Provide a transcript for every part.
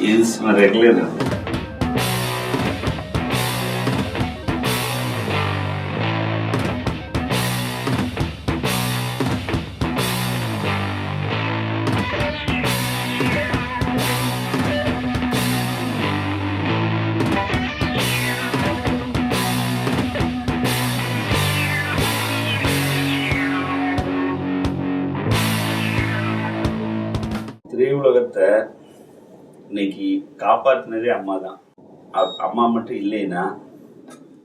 is my regular. திரையுலகத்தை இன்னைக்கு காப்பாற்றினதே அம்மா தான் அம்மா மட்டும் இல்லைன்னா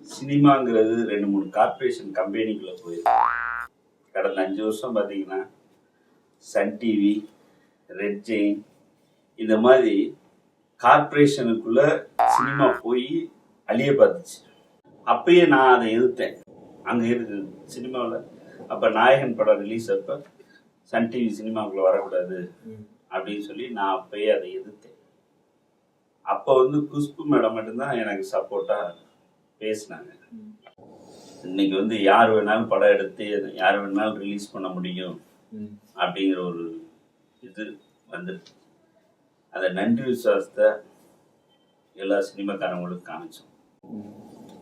சினிமாங்கிறது ரெண்டு மூணு கார்ப்பரேஷன் கம்பெனிக்குள்ள போயிருக்கு கடந்த அஞ்சு வருஷம் பார்த்தீங்கன்னா சன் டிவி ரெட் ஜெயின் இந்த மாதிரி கார்ப்பரேஷனுக்குள்ள சினிமா போய் அழிய பார்த்துச்சு. அப்பயே நான் அதை எதிர்த்தேன். அங்கே இருக்கு சினிமாவில். அப்போ நாயகன் படம் ரிலீஸ் அப்போ சன் டிவி சினிமாவுக்குள்ள வரக்கூடாது அப்படின்னு சொல்லி நான் அப்பயே அதை எதிர்த்தேன். அப்போ வந்து குஷ்பு மேடம் மட்டும்தான் எனக்கு சப்போர்ட்டா பேசினாங்க. இன்னைக்கு வந்து யார் வேணாலும் படம் எடுத்து யார் வேணாலும் ரிலீஸ் பண்ண முடியும் அப்படிங்கிற ஒரு இது வந்துருக்கு. அந்த நன்றி விசுவாசத்தை எல்லா சினிமாக்காரங்களுக்கும் காமிச்சோம்.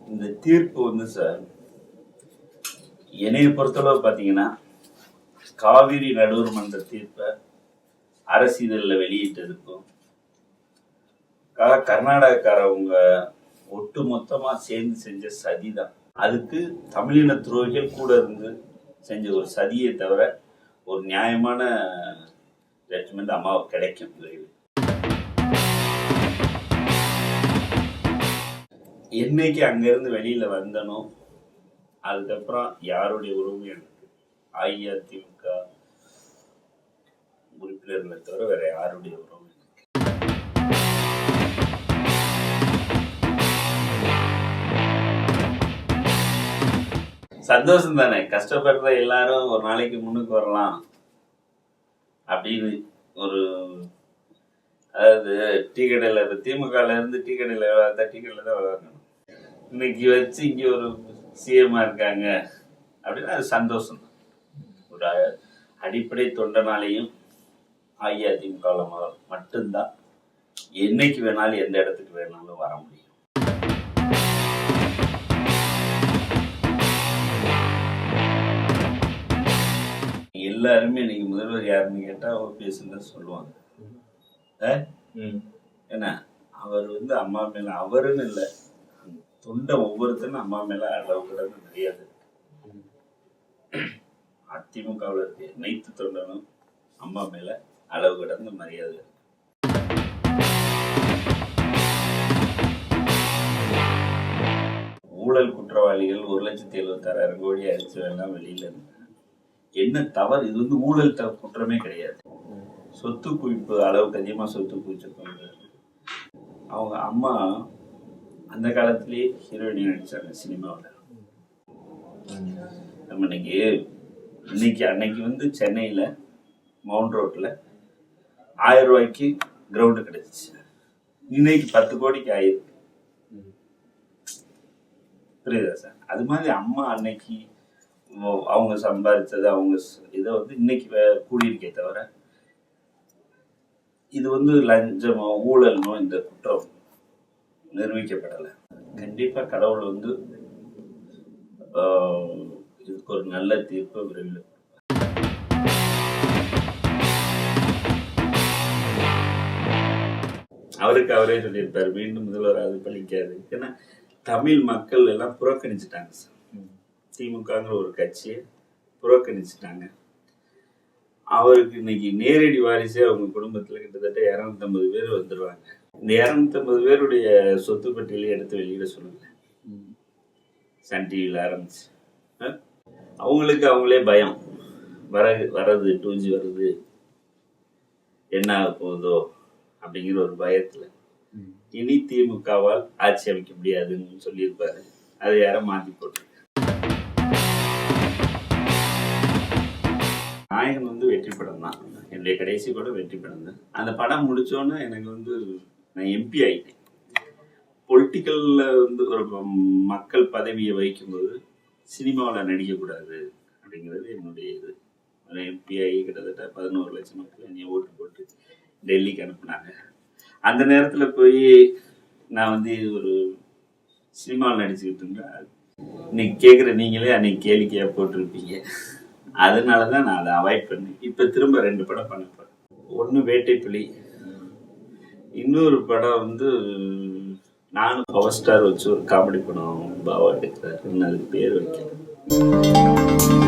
இந்த தீர்ப்பு வந்து சார் என்னைய பொறுத்தளவு பார்த்தீங்கன்னா காவிரி நடுவர் மன்ற தீர்ப்பை அரசிதழில் வெளியிட்டதுக்கும் க- கர்நாடகக்காரவங்க ஒட்டு மொத்தமா சேர்ந்து செஞ்ச சதிதான். அதுக்கு தமிழின துரோகிகள் கூட இருந்து செஞ்ச ஒரு சதியை தவிர ஒரு நியாயமான ஜட்ஜ்மெண்ட் அம்மாவுக்கு கிடைக்கும் விரைவில் என்னைக்கு அங்கிருந்து வெளியில வந்தனோ அதுக்கப்புறம் யாருடைய உறவும் எனக்கு அஇஅதிமுக உறுப்பினர்களை தவிர வேற யாருடைய உறவும் சந்தோஷம் தானே கஷ்டப்படுற எல்லாரும் ஒரு நாளைக்கு முன்னுக்கு வரலாம் அப்படின்னு ஒரு அதாவது டீ கடையில் இப்போ திமுகல இருந்து டீ கடையில் வளர்த்தா டீ கடையில் தான் விளையாடணும் இன்னைக்கு வச்சு இங்கே ஒரு சிஎம்மா இருக்காங்க அப்படின்னா அது சந்தோஷம். தான் ஒரு அடிப்படை தொண்டனாலையும் அஇஅதிமுக மட்டும்தான். என்னைக்கு வேணாலும் எந்த இடத்துக்கு வேணாலும் வர முடியும். எல்லாருமே இன்னைக்கு முதல்வர் யாருன்னு கேட்டா ஓபிஎஸ் தான் சொல்லுவாங்க. ஆ? என்ன அவர் வந்து அம்மா மேல அவருன்னு இல்லை. தொண்டை ஒவ்வொருத்தரும் அம்மா மேல அளவு கிடந்து மரியாதை அதிமுகவில் இருக்க அனைத்து தொண்டனும் அம்மா மேல அளவு கிடந்து மரியாதை. ஊழல் குற்றவாளிகள் ஒரு லட்சத்தி எழுபத்தாறாயிரம் கோடி அடிச்சு எல்லாம் வெளியில இருந்தாங்க என்ன தவறு? இது வந்து ஊழல் த- குற்றமே கிடையாது. சொத்து குவிப்பு அளவுக்கு அதிகமாக சொத்து குவிச்சிருக்காங்க அவங்க அம்மா அந்த காலத்திலேயே ஹீரோயினி நடிச்சாங்க சினிமாவில். நம்ம இன்னைக்கு இன்னைக்கு அன்னைக்கு வந்து சென்னையில் மவுண்ட் ரோட்டில் ஆயிரம் ரூபாய்க்கு கிரவுண்டு கிடைச்சிச்சு. இன்னைக்கு பத்து கோடிக்கு ஆயிருக்கு. புரியுதா சார்? அது மாதிரி அம்மா அன்னைக்கு அவங்க சம்பாதிச்சது அவங்க இதை வந்து இன்னைக்கு வே- கூடியிருக்கே தவிர இது வந்து லஞ்சமோ ஊழலோ இந்த குற்றம் நிரூபிக்கப்படலை. கண்டிப்பாக கடவுள் வந்து இதுக்கு ஒரு நல்ல தீர்ப்பு விரைவில் அவருக்கு அவரே சொல்லியிருப்பார் மீண்டும் முதல்வர் அது பழிக்காது. ஏன்னா தமிழ் மக்கள் எல்லாம் புறக்கணிச்சிட்டாங்க சார். திமுகங்கிற ஒரு கட்சியை புறக்கணிச்சிட்டாங்க. அவருக்கு இன்னைக்கு நேரடி வாரிசே அவங்க குடும்பத்துல கிட்டத்தட்ட இரநூத்தம்பது பேர் வந்துருவாங்க. இந்த இரநூத்தம்பது பேருடைய சொத்து பட்டியலை எடுத்து வெளியிட சொல்லுங்க சன் டிவியில் ஆரம்பிச்சு? அவங்களுக்கு அவங்களே பயம். வர வர்றது டூ ஜி வருது. என்ன ஆக போகுதோ அப்படிங்கிற ஒரு பயத்துல. இனி திமுகவால் ஆட்சி அமைக்க முடியாதுன்னு சொல்லியிருப்பாரு. அதை யாரோ மாத்தி போட்டு நாயகன் வந்து வெற்றி படம் தான். என்னுடைய கடைசி படம் வெற்றி படம் தான். அந்த படம் முடிச்சோன்னே எனக்கு வந்து நான் எம்பி ஆயிட்டேன். பொலிட்டிக்கலில் வந்து ஒரு மக்கள் பதவியை வகிக்கும்போது சினிமாவில் நடிக்கக்கூடாது அப்படிங்கிறது என்னுடைய இது. எம்பி ஆகி கிட்டத்தட்ட பதினோரு லட்சம் மக்கள் என்னை ஓட்டு போட்டு டெல்லிக்கு அனுப்புனாங்க. அந்த நேரத்தில் போய் நான் வந்து ஒரு சினிமாவில் நடிச்சுக்கிட்டு இருந்தேன். இன்னைக்கு கேட்குற நீங்களே அன்னைக்கு கேளிக்கையாக போட்டிருப்பீங்க. அதனால தான் நான் அதை அவாய்ட் பண்ணேன். இப்போ திரும்ப ரெண்டு படம் பண்ண போகிறேன் ஒன்று வேட்டைப்புலி இன்னொரு படம் வந்து நானும் பவர் ஸ்டார் வச்சு ஒரு காமெடி படம் பாவா எடுக்கிறாருன்னு அதுக்கு பேர் வைக்கிறேன்